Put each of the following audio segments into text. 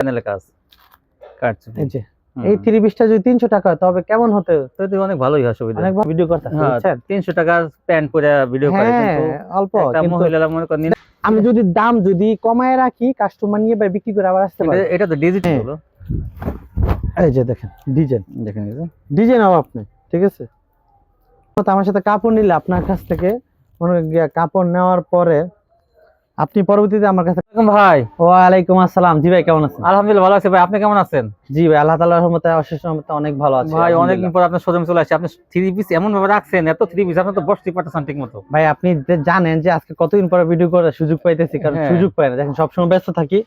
প্যানেলের কাজ। কাটছে। এই এই থ্রি পিসটা যদি তিনশো টাকা হয় তবে কেমন হতে তো অনেক ভালোই হয় সুবিধা। অনেক ভিডিও করতে হ্যাঁ তিনশো টাকার প্যান্ট পরে ভিডিও করে হ্যাঁ অল্প একটা কিন্তু মহিলা মনে করেন আমি যদি দাম যদি কমায় রাখি কাস্টমার নিয়ে বা বিক্রি করে আবার আসতে পারে। এটা- তো ডিজিটাল হ্যাঁ। হলো। এই যে দেখেন ডিজাইন। দেখেন। ডিজাইন হবে আপনি ঠিক আছে? তো আমার সাথে কাপড় নিলে আপনার কাছ থেকে মনে কাপড় নেওয়ার পরে আপনি পরবর্তীতে আমার কাছে ভাই। ওয়ালাইকুম আসসালাম। জি ভাই কেমন আছেন? আলহামদুলিল্লাহ ভালো আছে ভাই। আপনি কেমন আছেন? জি ভাই আল্লাহ তাআলার রহমতে অশেষ রহমতে অনেক ভালো আছি। ভাই অনেকদিন আলহামদুলিল্লাহ। পর আপনার শোরুমে চলে আসছে। আপনি থ্রি পিস এমন ভাবে রাখছেন এত থ্রি পিস আপনি তো বসতে পারতেছেন ঠিক মতো ভাই আপনি জানেন যে আজকে কতদিন পরে ভিডিও করার সুযোগ পাইতেছি কারণ হ্যাঁ। সুযোগ পাই না। দেখেন সবসময় ব্যস্ত থাকি।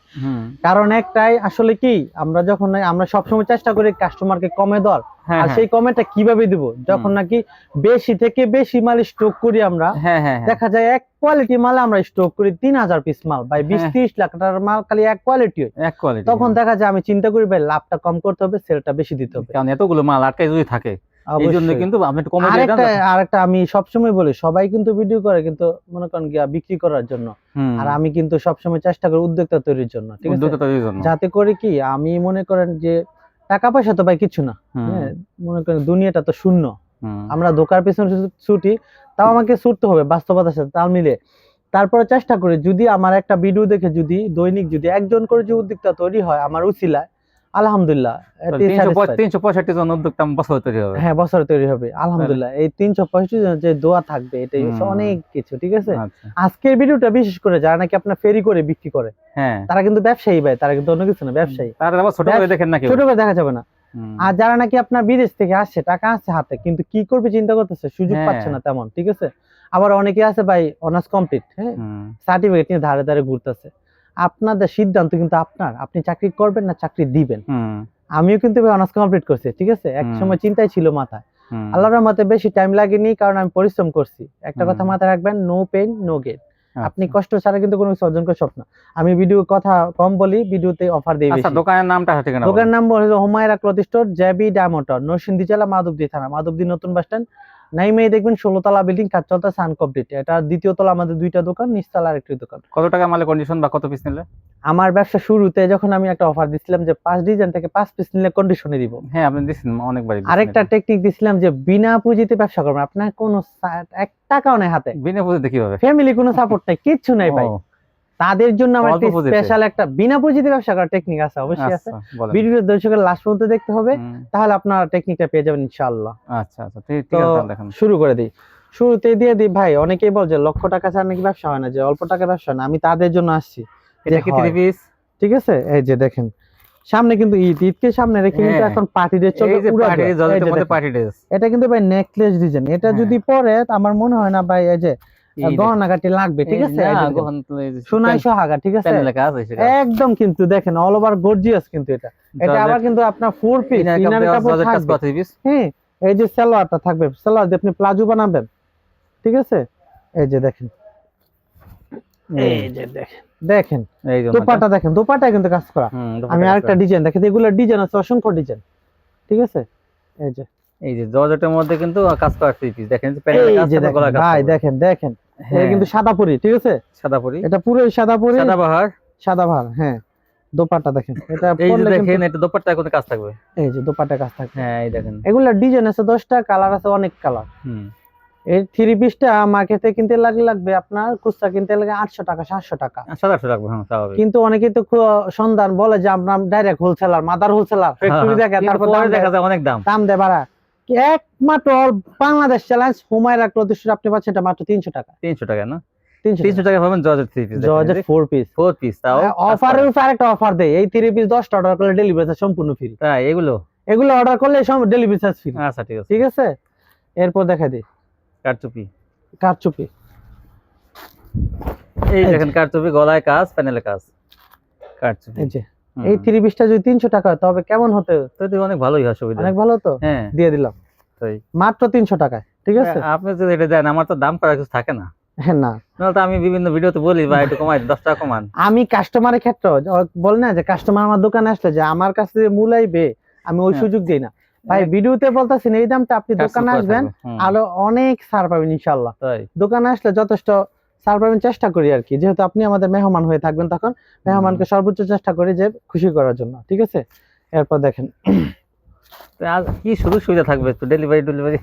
কারণ একটাই আসলে কি আমরা যখন আমরা সবসময় চেষ্টা করি কাস্টমারকে কমে দেওয়ার। হ্যাঁ আর হ্যাঁ। সেই কমেটা কীভাবে দিব? যখন নাকি বেশি থেকে বেশি মাল স্টক করি আমরা হ্যাঁ হ্যাঁ হ্যাঁ। দেখা যায় এক কোয়ালিটি মাল আমরা স্টক করি তিন হাজার পিস মাল ভাই বিশ হ্যাঁ। ত্রিশ লাখ টাকার মাল খালি এক কোয়ালিটি এক কোয়ালিটি তখন দেখা যায় আমি চিন্তা করি ভাই লাভটা কম করতে হবে সেলটা বেশি দিতে হবে। কারণ এতগুলো মাল আটকে যদি থাকে এই জন্য কিন্তু আপনি কমে আরেকটা আরেকটা আমি সবসময় বলি সবাই কিন্তু ভিডিও করে কিন্তু মনে করেন গিয়া বিক্রি করার জন্য। আর আমি কিন্তু সবসময় চেষ্টা করি উদ্যোক্তা তৈরির জন্য ঠিক আছে? উদ্যোক্তা তৈরির জন্য। যাতে করে কি আমি মনে করেন যে টাকা পয়সা তো ভাই কিছু না। হ্যাঁ মনে করেন দুনিয়াটা তো শূন্য। আমরা দোকার পেছনে ছুটি তাও আমাকে ছুটতে হবে বাস্তবতার সাথে তাল মিলে। তারপরে চেষ্টা করি যদি আমার একটা ভিডিও দেখে যদি দৈনিক যদি একজন করে যে উদ্যোক্তা তৈরি হয় আমার উচিলায় আলহামদুলিল্লাহ তাহলে এতেই 300 satisfied। তিনশো পঁয়ষট্টি জন উদ্যোক্তা বছর তৈরি হবে। হ্যাঁ বছরে তৈরি হবে আলহামদুলিল্লাহ। এই তিনশো পঁয়ষট্টি জনের যে দোয়া থাকবে এটাই অনেক কিছু ঠিক আছে? আচ্ছা। আজকের ভিডিওটা বিশেষ করে যারা নাকি আপনার ফেরি করে বিক্রি করে হ্যাঁ। তারা কিন্তু ব্যবসায়ী ভাই তারা কিন্তু অন্য কিছু না ব্যবসায়ী। তার আবার ছোট করে দেখেন নাকি ছোট করে দেখা যাবে না। আর যারা নাকি আপনার বিদেশ থেকে আসছে টাকা আছে হাতে কিন্তু কি করবে চিন্তা করতেছে সুযোগ হ্যাঁ। পাচ্ছে না তেমন ঠিক আছে? আবার অনেকে আছে ভাই অনার্স কমপ্লিট হ্যাঁ? সার্টিফিকেট নিয়ে ধারে ধারে ঘুরতেছে। আপনাদের সিদ্ধান্ত কিন্তু আপনার। আপনি চাকরি করবেন না চাকরি দিবেন। আমিও কিন্তু অনার্স কমপ্লিট করছি ঠিক আছে? এক সময় চিন্তাই ছিল মাথায়। আল্লাহর মতে বেশি টাইম লাগেনি কারণ আমি পরিশ্রম করছি। একটা কথা মাথায় রাখবেন নো পেন নো গেট। আপনি কষ্ট ছাড়া কিন্তু কোনো কিছু অর্জন করা স্বপ্ন। আমি ভিডিও কথা কম বলি ভিডিওতে অফার দিই আচ্ছা দোকানের নামটা ঠিকানা দোকান নাম হলো Humaira cloth store JB diamond Narsingdi জেলা মাধবদী থানা মাধবদী নতুন বাস স্ট্যান্ড নাইমেই দেখবেন ষোলো তলা বিল্ডিং কাজ চলতেছে আনকমপ্লিট এটা দ্বিতীয় তলা আমাদের দুইটা দোকান নিচতলা আরেকটি দোকান। কত টাকা মালের কন্ডিশন বা কত পিস নিলে? আমার ব্যবসা শুরুতে যখন আমি একটা অফার দিছিলাম যে পাঁচ ডিজাইন থেকে পাঁচ পিস নিলে কন্ডিশনে দিব। হ্যাঁ আপনি দিচ্ছেন অনেকবার আরেকটা টেকনিক দিছিলাম যে বিনা পুঁজিতে ব্যবসা করবেন। আপনার কোনো এক টাকাও নেই হাতে। বিনা পুঁজিতে কীভাবে? ফ্যামিলি কোনো সাপোর্ট নাই কিচ্ছু নাই ভাই। তাদের জন্য আমার একটা স্পেশাল একটা বিনা পুঁজিতে ব্যবসা করার টেকনিক আছে অবশ্যই আছে। আচ্ছা ভিডিও দর্শকের লাস্ট পর্যন্ত দেখতে হবে। তাহলে আপনার টেকনিকটা পেয়ে যাবেন ইনশাআল্লাহ। আচ্ছা আচ্ছা ঠিক আছে তাহলে দেখেন। শুরু করে দিই। শুরুতে দিয়ে দিই ভাই অনেকেই বল যে লক্ষ টাকা ছাড়া নাকি ব্যবসা হয় না যে অল্প টাকা ব্যবসা হয় না আমি তাদের জন্য আসছি। এটা কি থ্রি পিস ঠিক আছে? এই যে দেখেন সামনে কিন্তু ঈদ ঈদকে সামনে রেখে কিন্তু হ্যাঁ। এখন পার্টি ডে এই চলতে যে উড়া পার্টি দেওয়া। এই জলের যে মধ্যে দেখেন। পার্টি ড্রেস এটা কিন্তু ভাই নেকলেস ডিজাইন এটা হ্যাঁ। যদি পরে আমার মনে হয় না ভাই এই যে লাগবে ঠিক আছে। সোনাই সোহাগা ঠিক আছে? একদম কিন্তু দেখেন অল ওভার গর্জিয়াস কিন্তু এটা। এটা আবার কিন্তু আপনার ফোর পিস ইনার কাপড় থাকবে। হ্যাঁ এই যে সালোয়ারটা থাকবে সালোয়ার দিয়ে আপনি প্লাজো বানাবেন ঠিক আছে? এই যে দেখেন। এই যে দেখেন। দেখেন দোপাটা দেখেন দোপাটা কিন্তু কাজ করা। আমি আরেকটা ডিজাইন দেখেন এগুলো ডিজাইন আছে অসংখ্য ডিজাইন ঠিক আছে? এই যে। এই যে জর্জেটের মধ্যে কিন্তু কাজ করা থ্রি পিস দেখেন কাজ করা ভাই দেখেন দেখেন। এটা হ্যাঁ, কিন্তু ঠিক আছে? এটা পরি হ্যাঁ। দোপাটা দেখেন। এটা এই যে দেখেন এটা দোপাট্টা কাজ থাকবে। এই যে দোপাটা কাজ থাকে হ্যাঁ এই দেখেন। এগুলা ডিজাইন আছে দশটা কালার আছে অনেক কালার। হুম। এই থ্রি পিসটা মার্কেটে কিনতে লাগলে লাগবে আপনার খুচরা কিনতে লাগে আটশো টাকা সাতশো টাকা। আটশো হ্যাঁ কিন্তু অনেকেই তো সন্ধান বলে যে আমরা direct wholesaler mother wholesaler factory দেখে তারপর দাম দেখা যায় অনেক দাম। দাম দেয় বাড়া। একমাত্র বাংলাদেশ চ্যালেঞ্জ হুমায়রা ক্লথ আপনি পাচ্ছেন এটা মাত্র তিনশো টাকা। তিনশো টাকা না? তিনশো টাকা। পাবেন georgette three piece georgette four piece four piece তাও অফারের উপর আরেকটা অফার দেয় এই থ্রি পিস দশটা অর্ডার করলে ডেলিভারি সম্পূর্ণ ফ্রি তাই এগুলো। এগুলো অর্ডার করলে সব ডেলিভারি চার্জ ফ্রি আচ্ছা ঠিক আছে। ঠিক আছে? এরপর দেখা দিই। কারচুপি। কারচুপি। এই দেখেন কারচুপি গলায় কাজ প্যানেলে কাজ। কারচুপি। এই যে। এই থ্রি পিসটা যদি তিনশো টাকা হয় তবে কেমন হতে তো অনেক ভালোই হয় সুবিধা। অনেক ভালো তো? হ্যাঁ। দিয়ে দিলাম। মাত্র তিনশো টাকায় ঠিক আছে? আপনি যদি এটা দেন আমার তো দাম করার কিছু থাকে না। হ্যাঁ না। আমি বিভিন্ন ভিডিওতে বলি বা একটু কমাই দশ টাকা কমান। আমি কাস্টমারের ক্ষেত্রে বল না যে কাস্টমার আমার দোকানে আসলে যে আমার কাছে মূলাইবে আমি ওই হ্যাঁ। সুযোগ দিই না। ভাই ভিডিওতে বলতেছেন এই দামটা আপনি দোকানে আসবেন আরও অনেক ছাড় পাবেন ইনশাল্লাহ দোকানে আসলে যথেষ্ট ছাড় আমি চেষ্টা করি আর কি। যেহেতু আপনি আমাদের মেহমান হয়ে থাকবেন তখন মেহমানকে সর্বোচ্চ চেষ্টা করি যে খুশি করার জন্য ঠিক আছে? এরপর দেখেন। কি সুযোগ সুবিধা থাকবে তো ডেলিভারি ডেলিভারি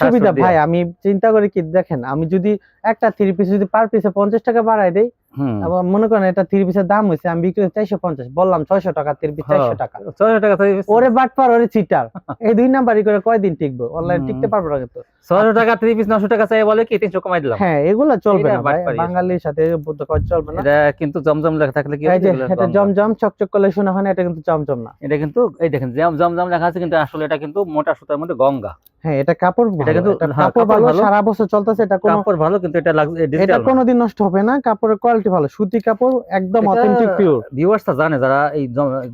সুবিধা ভাই আমি চিন্তা করি কি দেখেন আমি যদি একটা থ্রি পিস যদি পার পিসে পঞ্চাশ টাকা বাড়াই দেই হুম আবার মনে করেন এটা থ্রি পিসের দাম হয়েছে আমি বিক্রি চারশো পঞ্চাশ বললাম ছয়শো টাকা থ্রি পিস হ্যাঁ। চারশো টাকা। ছয়শো টাকা ওরে বাটপার ওরে চিটার এই দুই নাম্বারই করে কয়দিন টিকবো? অনলাইন টিকতে পারব না কিন্তু। ছয়শো টাকা থ্রি পিস নশো টাকা চাই বলে কি তিনশো কমাই দিলাম? হ্যাঁ এগুলো চলবে না। বাঙালির সাথে চলবে না। এটা কিন্তু জমজম লেখা থাকলে কি এটা জমজম। চকচক করলে শোনা হয় না এটা কিন্তু জমজম না। এটা কিন্তু এই দেখেন জম জমজম লেখা আছে কিন্তু আসলে এটা কিন্তু মোটা সুতার মধ্যে গঙ্গা। হ্যাঁ এটা কাপড় এটা কিন্তু- হ্যাঁ, কাপড় ভালো। সারা বছর চলতেছে এটা কোনো কাপড় ভালো কিন্তু এটা এটা কোনোদিন নষ্ট হবে না কাপড়ের কোয়ালিটি ভালো সুতি কাপড় একদম অথেন্টিক পিওর ভিউয়ার্সটা জানে যারা এই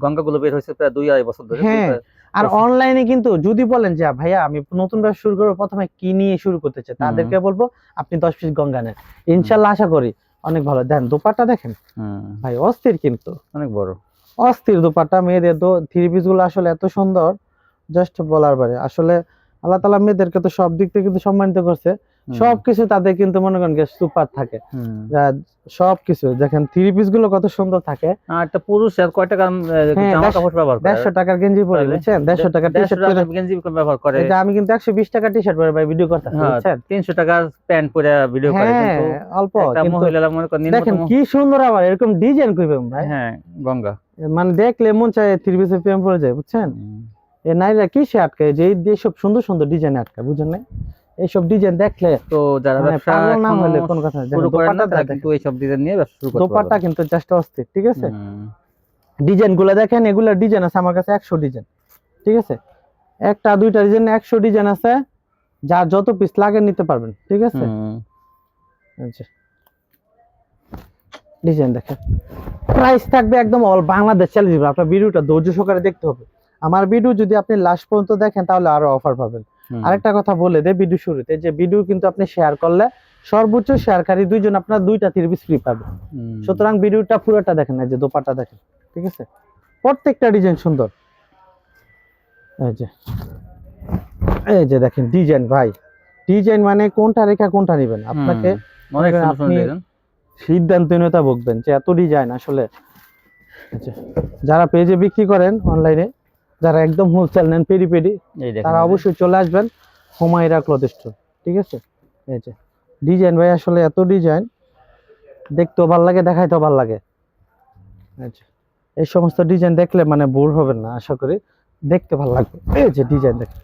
গঙ্গা গুলো বের হয়েছে প্রায় দুই আড়াই বছর ধরে হ্যাঁ। আর অনলাইনে কিন্তু যদি বলেন যে ভাইয়া আমি নতুন ব্যবসা শুরু করব প্রথমে কি নিয়ে শুরু করতে চাই? তাদেরকে বলব আপনি দশ পিস গঙ্গা নেন। ইনশাল্লাহ আশা করি অনেক ভালো। দেন দোপাট্টা দেখেন। ভাই অস্থির কিন্তু। অনেক বড়। অস্থির দোপাট্টা মেয়েদের তো থ্রি পিসগুলো আসলে এত সুন্দর জাস্ট বলার বারে আসলে আল্লাহ তালা মেয়েদেরকে তো সব দিক থেকে কিন্তু সম্মানিত করছে। সবকিছু তাদের কিন্তু মনে করেন সুপার থাকে। সবকিছু দেখেন থ্রি পিসগুলো কত সুন্দর থাকে। আর একটা পুরুষ আর কয় টাকা হ্যাঁ, জামা কাপড় ব্যবহার করে? দেড়শো টাকার গেঞ্জি পরে? বুঝছেন? দেড়শো টাকার টি শার্ট গেঞ্জি ব্যবহার করে। এটা আমি কিন্তু একশো বিশ টাকার টি শার্ট পরে ভাই ভিডিও করতে হ্যাঁ, বুঝছেন? তিনশো টাকার প্যান্ট পরে ভিডিও করে হ্যাঁ কিন্তু অল্প একটা মহিলা মনে করেন দেখেন কি সুন্দর আবার এরকম ডিজাইন করবেন ভাই। হ্যাঁ গঙ্গা। মানে দেখলে মন চায় থ্রি পিসের প্রেম পড়ে যায় বুঝছেন। এ নারীরা কি সে আটকায় যে এই যে সব সুন্দর সুন্দর ডিজাইন আটকায় বুঝেন না এইসব ডিজাইন দেখলে তো যারা মানে ব্যবসা না হলে কোন কথা শুরু করেন না। কিন্তু এইসব ডিজাইন নিয়ে ব্যবসা শুরু করতে দোপাট্টা। কিন্তু জাস্ট অস্থির ঠিক আছে। ডিজাইনগুলো দেখেন এগুলা ডিজাইন আছে আমার কাছে একশো ডিজাইন ঠিক আছে? একটা দুইটা ডিজাইন একশো ডিজাইন আছে যার যত পিস লাগে নিতে পারবেন ঠিক আছে। আচ্ছা। ডিজাইন দেখেন। প্রাইস থাকবে একদম অল বাংলাদেশ চ্যালেঞ্জ আপনার ভিডিওটা ধৈর্য সহকারে দেখতে হবে। আমার ভিডিও যদি আপনি লাস্ট পর্যন্ত দেখেন তাহলে আরও অফার পাবেন। আরেকটা কথা বলে দে ভিডিও শুরুতে যে ভিডিও কিন্তু আপনি শেয়ার করলে সর্বোচ্চ শেয়ারকারী দুইজন আপনার দুইটা থ্রি পিস ফ্রি পাবে। সুতরাং ভিডিওটা পুরোটা দেখেন এই যে দোপাটা দেখেন ঠিক আছে? প্রত্যেকটা ডিজাইন সুন্দর। এই যে এই যে দেখেন ডিজাইন ভাই। ডিজাইন মানে কোনটা রেখা কোনটা নেবেন? আপনাকে আপনি-। সিদ্ধান্তহীনতা ভুগবেন যে এত ডিজাইন আসলে আচ্ছা, যারা পেজে বিক্রি করেন অনলাইনে যারা একদম হোলসেল নেন পেডি পেডি এই দেখেন তারা অবশ্যই চলে আসবেন হুমায়রা ক্লথ স্টোর ঠিক আছে? এই যে ডিজাইন ভাই আসলে এত ডিজাইন দেখতেও ভালো লাগে দেখাইতেও ভালো লাগে। আচ্ছা এই সমস্ত ডিজাইন দেখলে মানে বোর হবেন না আশা করি। দেখতে ভালো লাগবে। এই যে ডিজাইন দেখেন।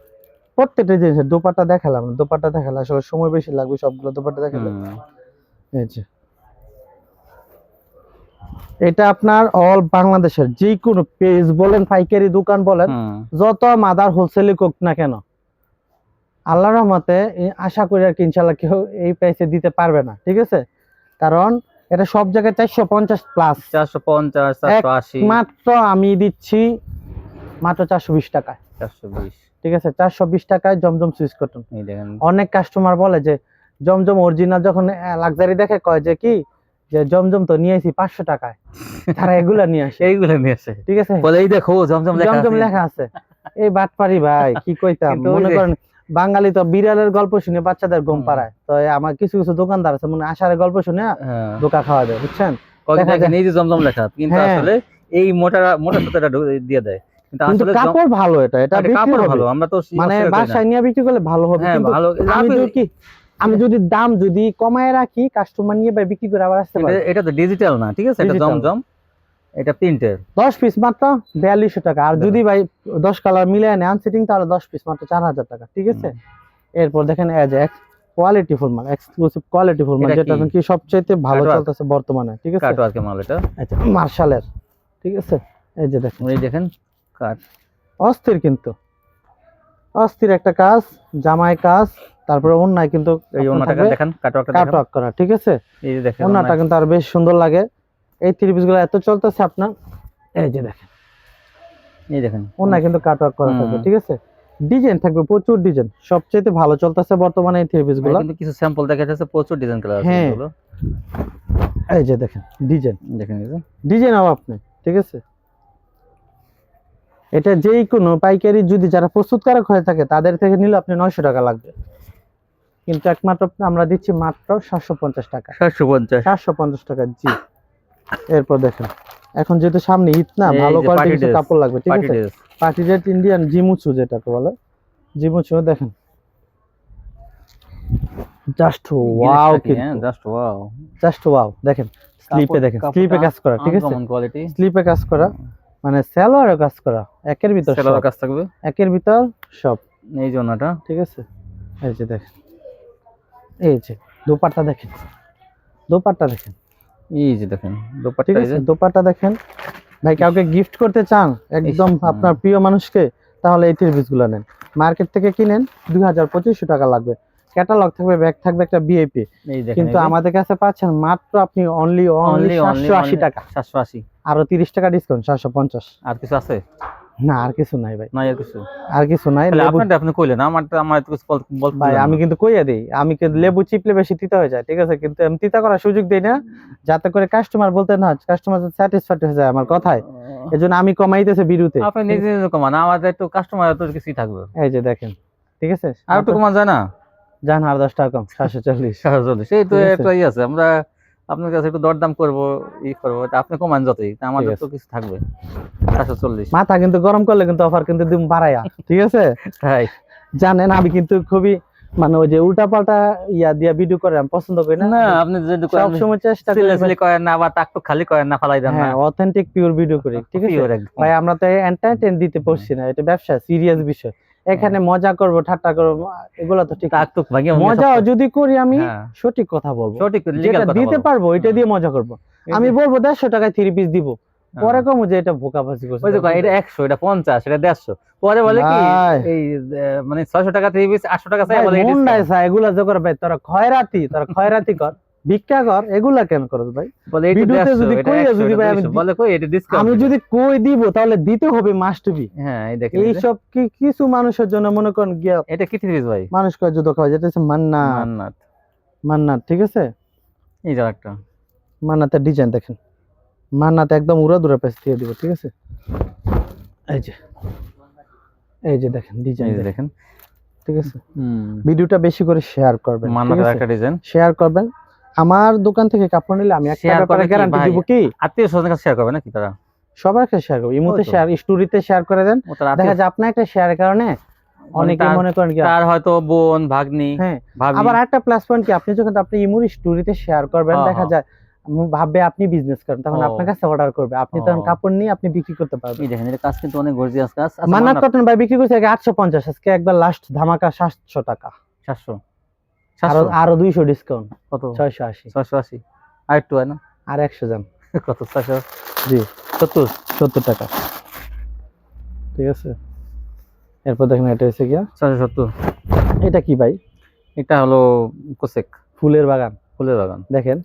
প্রত্যেকটা জিনিস দোপাটা দেখালাম দোপাটা দেখালে আসলে সময় বেশি লাগবে সবগুলো দোপাটা দেখালে। এই যে এটা আপনার অল বাংলাদেশের যে কোনো পেজ বলেন পাইকারি দোকান বলেন যত মাদার হোলসেলে কোক না কেন আল্লাহর রহমতে আশা করি আর কি ইনশাল্লাহ কেউ এই প্রাইসে দিতে পারবে না ঠিক আছে? কারণ এটা সব জায়গায় চারশো পঞ্চাশ প্লাস চারশো পঞ্চাশ মাত্র আমি দিচ্ছি মাত্র চারশো বিশ টাকায়। চারশো বিশ। ঠিক আছে? চারশো বিশ টাকায় জমজম সুইচ কটন অনেক কাস্টমার বলে যে জমজম অরিজিনাল যখন লাক্সারি দেখে কয় যে কি যে জমজম তো নিয়ে আসি পাঁচশো টাকায়। তারা এগুলা নিয়ে আসে। এইগুলো নিয়ে আসে। ঠিক আছে? বলে এই দেখো জমজম লেখা জমজম লেখা আছে। এই বাটপারি ভাই কি কইতাম? মনে করেন বাঙালি তো বিড়ালের গল্প শুনে বাচ্চাদের ঘুম পাড়ায়। তো আমার কিছু কিছু দোকানদার আছে মনে হয় আষাঢ়ের গল্প শুনে হ্যাঁ। ধোকা খাওয়া দেয় বুঝছেন? এই যে জমজম লেখা কিন্তু হ্যাঁ। আসলে এই মোটা মোটা সুতাটা দিয়ে দেয়। কিন্তু কাপড় ভালো এটা এটা কাপড় ভালো আমরা তো মানে। বাসায় নিয়ে বিক্রি করলে ভালো হবে হ্যাঁ কিন্তু ভালো। আমি কি আমি যদি দাম যদি কমায় রাখি কাস্টমার নিয়ে বা বিক্রি করে আবার আসতে পারে এটা- তো ডিজিটাল না ঠিক আছে? এটা। জমজম। এটা প্রিন্টের দশ পিস মাত্র বিয়াল্লিশশো টাকা। আর যদি ভাই দশ কালার মিলে নেন আনসিটিং তাহলে দশ পিস মাত্র চার হাজার টাকা ঠিক আছে? এরপর দেখেন এজ এক্স কোয়ালিটি ফুল মাল এক্সক্লুসিভ কোয়ালিটি ফুল মাল যেটা কি? সবচাইতে ভালো চলতেছে বর্তমানে ঠিক আছে? কাটো আর কি মাল এটা। আচ্ছা মার্শালের ঠিক আছে? এই যে দেখেন। এই দেখেন কাট অস্থির কিন্তু। অস্থির একটা কাজ জামাই কাজ তারপরে অন্যায় কিন্তু এই ওনাটা দেখেন কাটওয়ার্ক করা ঠিক আছে? এই যে দেখেন ওন্নাটা কিন্তু আর বেশ সুন্দর লাগে। এই থ্রি পিসগুলো এত চলতেছে আপনার? এই যে দেখেন। এই দেখেন। ওন্নায় কিন্তু কাটওয়ার্ক করা থাকবে ঠিক আছে? ডিজাইন থাকবে প্রচুর ডিজাইন। সবচেয়ে ভালো চলতেছে বর্তমানে এই থ্রি পিসগুলো। কিন্তু কিছু স্যাম্পল দেখা যাচ্ছে প্রচুর ডিজাইন কালার আছে হ্যাঁ। এগুলো। এই যে দেখেন ডিজাইন। দেখেন এই যে। ডিজাইন অভাব নেই ঠিক আছে? এটা যেই কোনো পাইকারি যদি যারা প্রস্তুতকারক হয়ে থাকে তাদের থেকে নিলে আপনি নয়শো টাকা লাগবে। কিন্তু একমাত্র আমরা দিচ্ছি মাত্র সাতশো পঞ্চাশ টাকা। সাতশো পঞ্চাশ। চারশো পঞ্চাশ টাকা জি। এরপর দেখেন এখন যেহেতু সামনে ঈদ না ভালো যে কোয়ালিটি কিছু কাপড় লাগবে ঠিক আছে? পার্টি ডেট ইন্ডিয়ান জিমুচু যেটাকে বলে জিমুচু দেখেন। জাস্ট ওয়াও কিন্তু। Just wow. জাস্ট ওয়াও দেখেন স্লিপে দেখেন স্লিপে কাজ করা ঠিক আছে? কোয়ালিটি স্লিপে কাজ করা মানে সালোয়ারে কাজ করা একের ভিতর সব, কাজ থাকবে? একের ভিতর সব। এই জন্যটা ঠিক আছে? এই যে দেখেন। এই যে দোপাট্টা দেখেন। দোপাট্টা দেখেন। এই যে দেখেন দোপাট্টা এই যে। দোপাট্টা দেখেন। ভাই কাউকে গিফট করতে চান একদম আপনার প্রিয় মানুষকে তাহলে এই থ্রি গুলো নেন। মার্কেট থেকে কিনেন দুই হাজার পঁচিশশো টাকা লাগবে। ক্যাটালগ থাকবে ব্যাগ থাকবে একটা দেখেন কিন্তু আমাদের কাছে পাচ্ছেন মাত্র আপনি অনলি অনলি সাতশো আশি টাকা। সাতশো আশি। আরও তিরিশ টাকা ডিসকাউন্ট সাতশো পঞ্চাশ। আর কিছু আছে? না আর কিছু নাই ভাই। নাই আর কিছু? আর কিছু নাই আপনারটা আপনি কইলেন আমার আমার তো কিছু বলতে ভাই আমি কিন্তু কইয়া দিই আমি কিন্তু লেবু চিপলে বেশি তিতা হয়ে যায় ঠিক আছে? কিন্তু আমি তিতা করার সুযোগ দিই না যাতে করে কাস্টমার বলতে না কাস্টমার স্যাটিসফাইড হয়ে যায় আমার কথায়। এই জন্য আমি কমাইতেছে বিরুতে। আপনি নিজে নিজে কমান আমাদের একটু কাস্টমার তো কিছুই থাকবে। এই যে দেখেন ঠিক আছে? আর একটু কমান যায় না? যান আর দশ টাকা কম সাতশো চল্লিশ। চল্লিশ। এই তো আছে আমরা আপনার কাছে একটু দরদাম করব ই করব আপনি কমান যতই তা আমাদের তো কিছু থাকবে। চারশো চল্লিশ। মাথা কিন্তু গরম করলে কিন্তু অফার কিন্তু দিম বাড়াইয়া ঠিক আছে? তাই জানেন আমি কিন্তু খুবই মানে ওই যে উল্টা পাল্টা ইয়া দিয়া ভিডিও করে আমি পছন্দ করি না। না আপনি যদি সবসময় চেষ্টা করি সিলে সিলে করেন না বা টাক তো খালি করেন না ফালাই দেন না। হ্যাঁ অথেন্টিক পিওর ভিডিও করি ঠিক আছে? ভাই আমরা তো এন্টারটেইন দিতে পারছি না এটা ব্যবসা সিরিয়াস বিষয়। এখানে মজা করব ঠাট্টা করব এগুলো তো ঠিক না। টাক মজা যদি করি আমি হ্যাঁ। সঠিক কথা বলব। সঠিক যেটা কথা দিতে পারব এটা দিয়ে মজা করব। আমি বলব দেড়শো টাকায় থ্রি পিস দিব। হ্যাঁ। পরে কম যে এটা ভোকাবাজি করছে। ওই কয়, এটা একশো এটা পঞ্চাশ এটা দেড়শো। পরে বলে কি এই মানে ছয়শো টাকা থেকে পিস আটশো টাকা চাই বলে মন নাই চা, এগুলা যে করে ভাই তোরা খয়রাতি তোরা খয়রাতি কর। ভিক্ষা কর এগুলা কেন ভাই? বলে ভিডিওতে যদি একশো যদি ভাই আমি বলে কই এটা ডিসকাউন্ট আমি যদি কই দিব তাহলে দিতে হবে মাস্ট বি হ্যাঁ এই দেখেন এই। এইসব কি কিছু মানুষের জন্য মনে করেন গিয়া এটা কি থ্রিস ভাই? মানুষ খাওয়া যেটা হচ্ছে মান্না মান্নাত। মান্নাত ঠিক আছে? এই যে একটা মান্নাতের ডিজাইন দেখেন। মান্নাতে একদম উড়া দুরা পেস দিয়ে দিব ঠিক আছে? এই যে। এই যে দেখেন ডিজাইন দেখেন। ঠিক আছে? ভিডিওটা বেশি করে শেয়ার করবেন মান্নাতের একটা ডিজাইন শেয়ার করবেন। আমার দোকান থেকে কাপড় নিলে আমি একটা ব্যাপারে গ্যারান্টি দিব কি? আত্মীয় স্বজনের কাছে শেয়ার করবে নাকি তারা? সবার কাছে শেয়ার করব। ইমোতে শেয়ার স্টোরিতে শেয়ার করে দেন। দেখা যায় আপনার একটা শেয়ারের কারণে অনেকে মনে করেন কি তার হয়তো বোন ভাগ্নি হ্যাঁ। ভাবি। আবার একটা প্লাস পয়েন্ট কি আপনি যখন আপনি ইমোর স্টোরিতে শেয়ার করবেন দেখা। যায় ভাববে আপনি বিজনেস করেন তখন আপনার কাছে অর্ডার করবে। আপনি তখন কাপড় নিয়ে আপনি বিক্রি করতে পারবেন। এই দেখেন এটা কাজ কিন্তু অনেক গর্জিয়াস কাজ। আচ্ছা, মান্নাত কটন ভাই বিক্রি করছে আগে আটশো পঞ্চাশ আজকে একবার লাস্ট ধামাকা সাতশো টাকা। সাতশো? আরও ডিসকাউন্ট কত? ছয়শো আশি। ছয়শো আশি। আর একটু হয় না? আর একশো যান কত? ছয়শো? জি। সত্তর? সত্তর টাকা। ঠিক আছে। এরপর দেখেন এটা হচ্ছে ছয়শো সত্তর। এটা কি ভাই? এটা হলো কোসেক। ফুলের বাগান। ফুলের বাগান। দেখেন।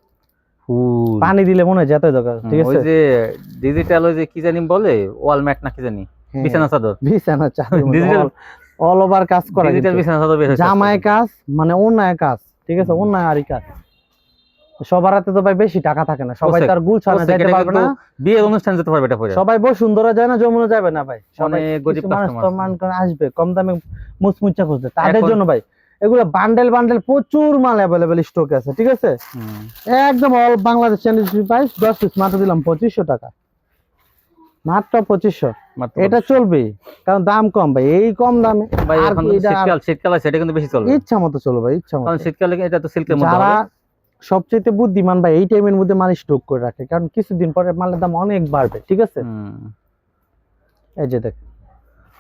ফুল। পানি দিলে মনে হয় যেতে দরকার। ঠিক ওই আছে যে ডিজিটাল ওই যে কি জানি বলে? ওয়াল ম্যাট না কি জানি? হ্যাঁ, বিছানা চাদর। বিছানা Digital- অল ওভার কাজ করা ডিজিটাল। বিছানা চাদর বের হয়েছে জামায় কাজ মানে অন্যায় কাজ ঠিক আছে। অন্যায় আরই কাজ। সবার হাতে তো ভাই বেশি টাকা থাকে না। সবাই তার গুল ছাড়া যাইতে এটা পারবে না। বিয়ের অনুষ্ঠান যেতে পারবে এটা পরে। সবাই বসুন্ধরা যায় না যমুনা যাবে না ভাই। সবাই গরিব তো আছে। মান করে আসবে কম দামে মুচমুচা খুঁজতে। তাদের জন্য ভাই এগুলো বান্ডেল বান্ডেল প্রচুর মাল অ্যাভেলেবেল স্টক আছে ঠিক আছে? একদম অল বাংলাদেশ চ্যানেল প্রাইস দশ পিস মাত্র দিলাম পঁচিশশো টাকা। মাত্র পঁচিশশো। এটা চলবে কারণ দাম কম ভাই এই কম দামে শীতকাল শীতকাল আছে কিন্তু বেশি চলবে। ইচ্ছা মতো চলবে ইচ্ছা মতো। শীতকালে এটা তো সিল্কের মধ্যে যারা সবচেয়ে বুদ্ধিমান ভাই এই টাইমের মধ্যে মাল স্টক করে রাখে কারণ কিছুদিন পরে মালের দাম অনেক বাড়বে ঠিক আছে? এই যে দেখ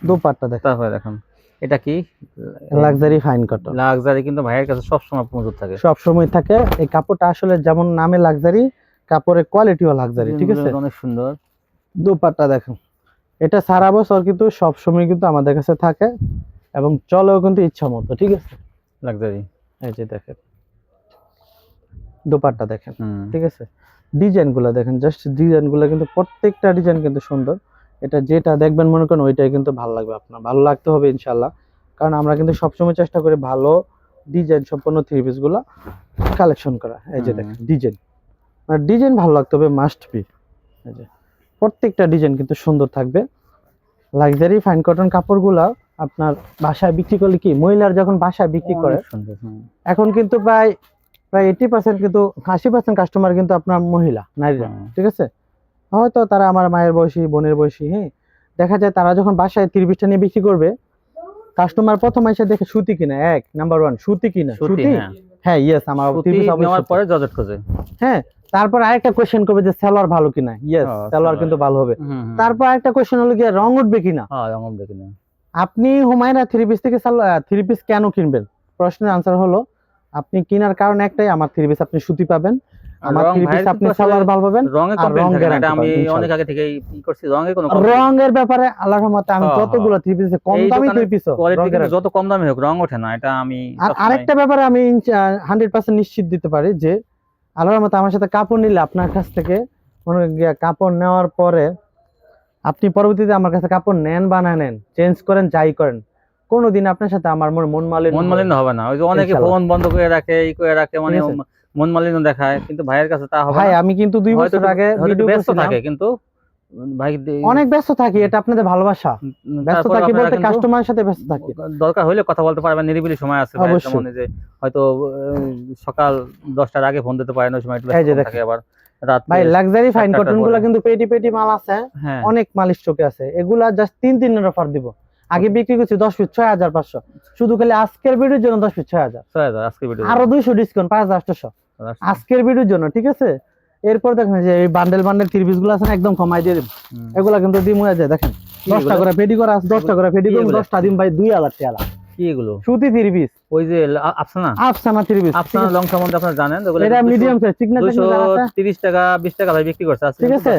দোপাট্টা দেখ। তারপরে দেখুন এটা কি? লাক্সারি ফাইন কটন লাক্সারি কিন্তু ভাইয়ের কাছে সবসময় মজুদ থাকে। সব সময় থাকে এই কাপড়টা আসলে যেমন নামে লাক্সারি কাপড়ের কোয়ালিটিও লাক্সারি ঠিক আছে? অনেক সুন্দর। দোপাট্টা দেখুন। এটা সারা বছর কিন্তু সব সময় কিন্তু আমাদের কাছে থাকে এবং চলেও কিন্তু ইচ্ছা মতো ঠিক আছে? লাক্সারি এই যে দেখেন। দোপাট্টা দেখেন ঠিক আছে? ডিজাইনগুলো দেখেন জাস্ট ডিজাইনগুলো কিন্তু প্রত্যেকটা ডিজাইন কিন্তু সুন্দর। এটা যেটা দেখবেন মনে করেন ওইটাই কিন্তু ভালো লাগবে আপনার। ভালো লাগতে হবে ইনশাল্লাহ কারণ আমরা কিন্তু সবসময় চেষ্টা করি ভালো ডিজাইন সম্পন্ন থ্রি পিসগুলো কালেকশন করা। এই যে দেখেন ডিজাইন। মানে ডিজাইন ভালো লাগতে হবে মাস্ট বি এই যে। প্রত্যেকটা ডিজাইন কিন্তু সুন্দর থাকবে। লাক্সারি ফাইন কটন কাপড়গুলা আপনার বাসায় বিক্রি করলে কি মহিলার যখন বাসায় বিক্রি করে। এখন কিন্তু প্রায় প্রায় এইটি পার্সেন্ট কিন্তু আশি পার্সেন্ট কাস্টমার কিন্তু আপনার মহিলা নারীরা ঠিক আছে? হয়তো তারা আমার মায়ের বয়সী বোনের বয়সী হ্যাঁ? দেখা যায় তারা যখন বাসায় তিরিশটা নিয়ে বিক্রি করবে কাস্টমার প্রথম এসে দেখে সুতি কিনা এক নাম্বার ওয়ান সুতি কিনা সুতি, হ্যাঁ। হ্যাঁ ইয়েস আমার তিরিশ পরে জর্জেট খোঁজে। হ্যাঁ তারপর আরেকটা কোশ্চেন করবে যে সালোয়ার ভালো কিনা? ইয়েস সালোয়ার সালোয়ার। কিন্তু ভালো হবে। তারপর আরেকটা কোশ্চেন হলো গিয়ে রং উঠবে কিনা? হ্যাঁ রঙম দেখি না আপনি হুমায়রা থ্রি পিস থেকে থ্রি পিস কেন কিনবেন? প্রশ্নের আনসার হলো আপনি কেনার কারণ একটাই আমার থ্রি পিস আপনি সুতি পাবেন। আমার থ্রি পিস আপনি ভালো পাবেন রঙে রং থাকে না, আমি অনেক আগে থেকেই ই করছি কোনো রঙের ব্যাপারে আল্লাহর রহমতে আমি হ্যাঁ, যতগুলো থ্রি পিস কম দামি থ্রি পিস যত কম দামি হোক রং ওঠে না এটা আমি আর আরেকটা ব্যাপারে আমি হান্ড্রেড পার্সেন্ট নিশ্চিত দিতে পারি যে আল্লাহর মতো আমার সাথে কাপড় নিলে আপনার কাছ থেকে। কোনো কাপড় নেওয়ার পরে আপনি পরবর্তীতে আমার কাছে কাপড় নেন বা না নেন চেঞ্জ করেন যাই করেন কোনোদিন আপনার সাথে আমার মনে মন মালিন্য মন হবে। মালিন্য না। হবে না। ওই যে অনেকে। ফোন বন্ধ করে রাখে এই করে রাখে মানে মন মালিন্য দেখায় কিন্তু ভাইয়ের কাছে তা হবে ভাই আমি কিন্তু দুই বছর আগে ভিডিও ব্যস্ত থাকে কিন্তু অনেক ব্যস্ত থাকি এটা আপনাদের ভালোবাসা। ব্যস্ত থাকি বলতে কাস্টমারের সাথে ব্যস্ত থাকি। দরকার হলে কথা বলতে পারবেন নিরিবিলি সময় আছে যে হয়তো সকাল দশটার আগে ফোন দিতে পারেন ওই সময় একটু থাকে আবার রাত ভাই লাক্সারি ফাইন কটনগুলা। কিন্তু পেটি পেটি মাল আছে হ্যাঁ। অনেক মাল স্টকে আছে। এগুলা জাস্ট তিন দিনের অফার দিব। আগে বিক্রি করছি দশ পিস ছয় হাজার পাঁচশো। শুধু খালি আজকের ভিডিওর জন্য দশ পিস ছয় হাজার। আরও দুইশো ডিসকাউন্ট পাঁচ হাজার আটশো আজকের ভিডিওর জন্য ঠিক আছে? এরপর দেখেন যে এই বান্ডেল বান্ডেল থ্রি পিসগুলো আছে না একদম কমাই দিয়ে দিন এগুলা কিন্তু দিম হয়ে যায় দেখেন দশটা করে পেটি করা আছে দশটা করে পেটি কি করুন দশটা দিন ভাই দুই হাজার টাকা কি এগুলো? সুতি থ্রি পিস ওই যে আ- Afsana? Afsana three piece Afsana long সম্বন্ধে আপনারা জানেন ওগুলো এটা মিডিয়াম সাইজ আছে, টাকা বিশ টাকা ভাই বিক্রি করছে আজকে ঠিক আছে?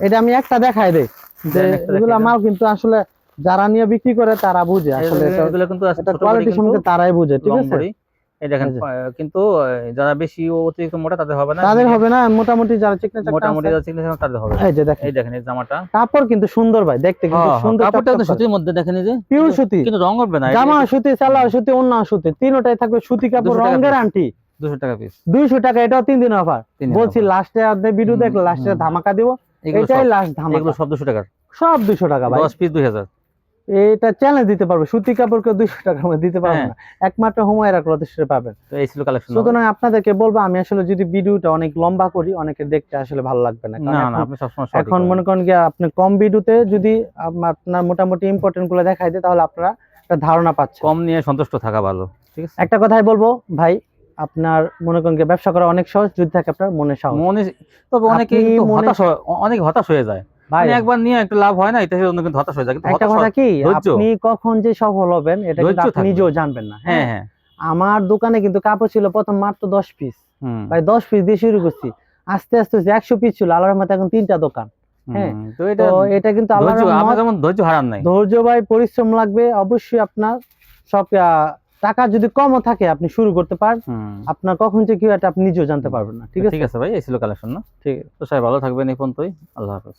এটা আমি একটা দেখাই দেই। যে এগুলা মাল কিন্তু আসলে যারা নিয়ে বিক্রি করে তারা বুঝে। আসলে এগুলো- কিন্তু আছে কোয়ালিটি তারাই বুঝে ঠিক আছে? এই দেখেন কিন্তু যারা বেশি অতিরিক্ত মোটা তাদের হবে না। তাদের হবে না মোটামুটি যারা চিকনা চাকনা মোটামুটি যারা চিকনা চাকনা তাদের হবে। এই যে দেখেন। এই দেখেন এই জামাটা। কাপড় কিন্তু সুন্দর ভাই দেখতে কিন্তু সুন্দর কাপড়টা কিন্তু সুতির মধ্যে দেখেন এই যে। পিওর সুতি। কিন্তু রং উঠবে না জামা সুতি সালোয়ার সুতি অন্য সুতি তিনটাই থাকবে সুতি কাপড় 200 টাকা রঙের আন্টি দুশো টাকা পিস দুইশো টাকা এটাও তিন দিন অফার বলছি লাস্টে আপনি ভিডিও দেখলে লাস্টে ধামাকা দিব। এটাই সব- লাস্ট ধামাকা। এগুলো সব দুশো টাকার। সব দুইশো টাকা ভাই। দশ পিস দুই হাজার। এটা চ্যালেঞ্জ দিতে পারবে। সুতি কাপড় কেউ দুইশো টাকার মধ্যে দিতে পারবে হ্যাঁ। না। একমাত্র হুমায়রা ক্লথে পাবেন তো এই ছিল কালেকশন সুতরাং আপনাদেরকে বলব আমি আসলে যদি ভিডিওটা অনেক লম্বা করি অনেকে দেখতে আসলে ভালো লাগবে না। এখন-। মনে করেন গিয়ে আপনি কম ভিডিওতে যদি আপনার মোটামুটি ইম্পর্টেন্টগুলো দেখাই দেয় তাহলে আপনারা একটা ধারণা পাচ্ছেন। কম নিয়ে সন্তুষ্ট থাকা ভালো ঠিক আছে? একটা কথাই বলব ভাই আপনার মনে করেন ব্যবসা করা অনেক সহজ যদি থাকে আপনার মনে সাহস মনে তবে অনেকে হতাশ অনেক হতাশ হয়ে যায়। ভাই মানে একবার নিয়ে একটা লাভ হয় না এটা জন্য কিন্তু হতাশ হয়ে যায়। একটা কথা কি আপনি কখন যে সফল হবেন এটা কিন্তু আপনি নিজেও জানবেন না হ্যাঁ? হ্যাঁ আমার দোকানে কিন্তু কাপড় ছিল প্রথম মাত্র দশ পিস ভাই দশ পিস দিয়ে শুরু করছি। আস্তে আস্তে একশো পিস ছিল আল্লাহর মতো এখন তিনটা দোকান হ্যাঁ, তো এটা কিন্তু আল্লাহর ধৈর্য আপনি যেমন ধৈর্য হারান নাই। ধৈর্য ভাই পরিশ্রম লাগবে অবশ্যই আপনার সব টাকা যদি কমও থাকে আপনি শুরু করতে পারেন। আপনার কখন যে কি এটা আপনি নিজেও জানতে পারবেন না ঠিক আছে? ঠিক আছে ভাই এই ছিল কালেকশন না? ঠিক আছে। তো সবাই ভালো থাকবেন এই পর্যন্তই আল্লাহ হাফেজ।